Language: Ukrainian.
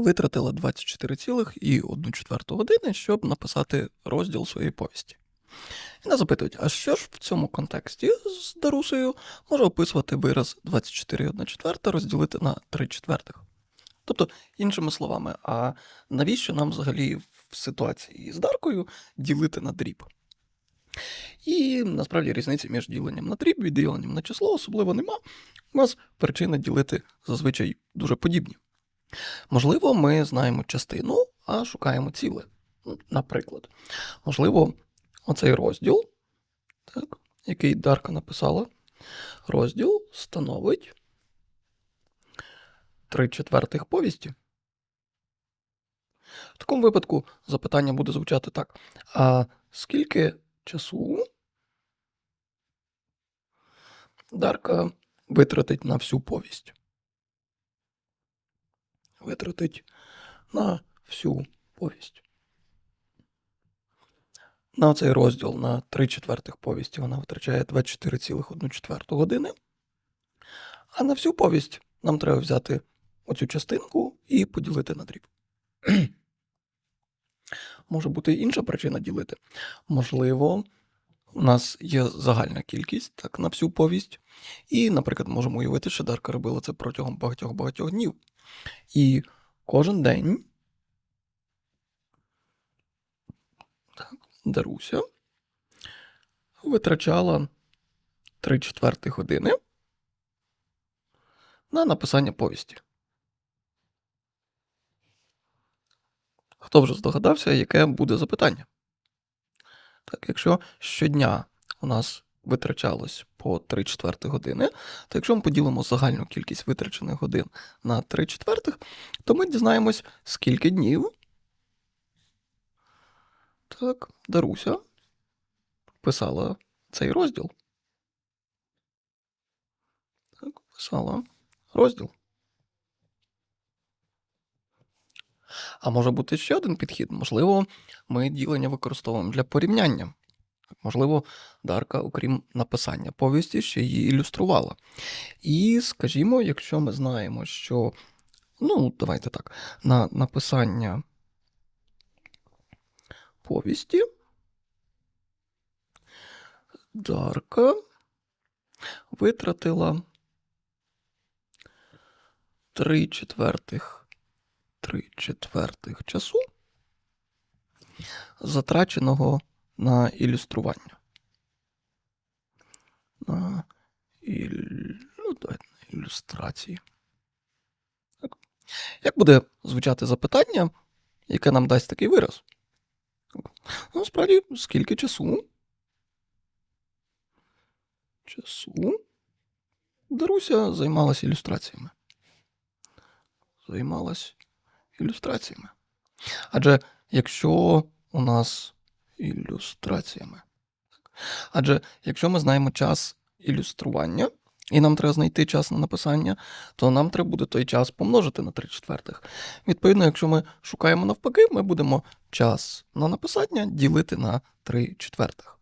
Витратила 24,1 години, щоб написати розділ своєї повісті. І нас запитують, а що ж в цьому контексті з Дарусею може описувати вираз 24,1 розділити на 3 четвертих? Тобто, іншими словами, а навіщо нам взагалі в ситуації з Даркою ділити на дріб? І насправді різниці між діленням на дріб і діленням на число особливо нема. У нас причини ділити зазвичай дуже подібні. Можливо, ми знаємо частину, а шукаємо ціле. Наприклад, можливо, оцей розділ, так, який Дарка написала, розділ становить 3 четвертих повісті. В такому випадку запитання буде звучати так: а скільки часу Дарка витратить на всю повість? Витратить на всю повість. На цей розділ на 3 четвертих повісті вона витрачає 24,1 години. А на всю повість нам треба взяти оцю частинку і поділити на дріб. Може бути інша причина ділити. Можливо, у нас є загальна кількість так, на всю повість. І, наприклад, можемо уявити, що Дарка робила це протягом багатьох-багатьох днів. І кожен день так, Даруся витрачала 3 четверти години на написання повісті. Хто вже здогадався, яке буде запитання? Так, якщо щодня у нас витрачалось по 3 четвертих години, то якщо ми поділимо загальну кількість витрачених годин на 3 четвертих, то ми дізнаємось, скільки днів. Так, Даруся писала цей розділ. Так, писала розділ. А може бути ще один підхід. Можливо, ми ділення використовуємо для порівняння. Можливо, Дарка, окрім написання повісті, ще її ілюструвала. І, скажімо, якщо ми знаємо, що, ну, давайте так, на написання повісті Дарка витратила 3 четвертих 3 четвертих часу, затраченого на ілюстрування. На ну, давайте, на ілюстрації. Так. Як буде звучати запитання, яке нам дасть такий вираз? Ну, справді, скільки часу? Часу Даруся займалася ілюстраціями. Займалась ілюстраціями. Адже якщо у нас ілюстраціями. Адже якщо ми знаємо час ілюстрування, і нам треба знайти час на написання, то нам треба буде той час помножити на 3 четвертих. Відповідно, якщо ми шукаємо навпаки, ми будемо час на написання ділити на 3 четвертих.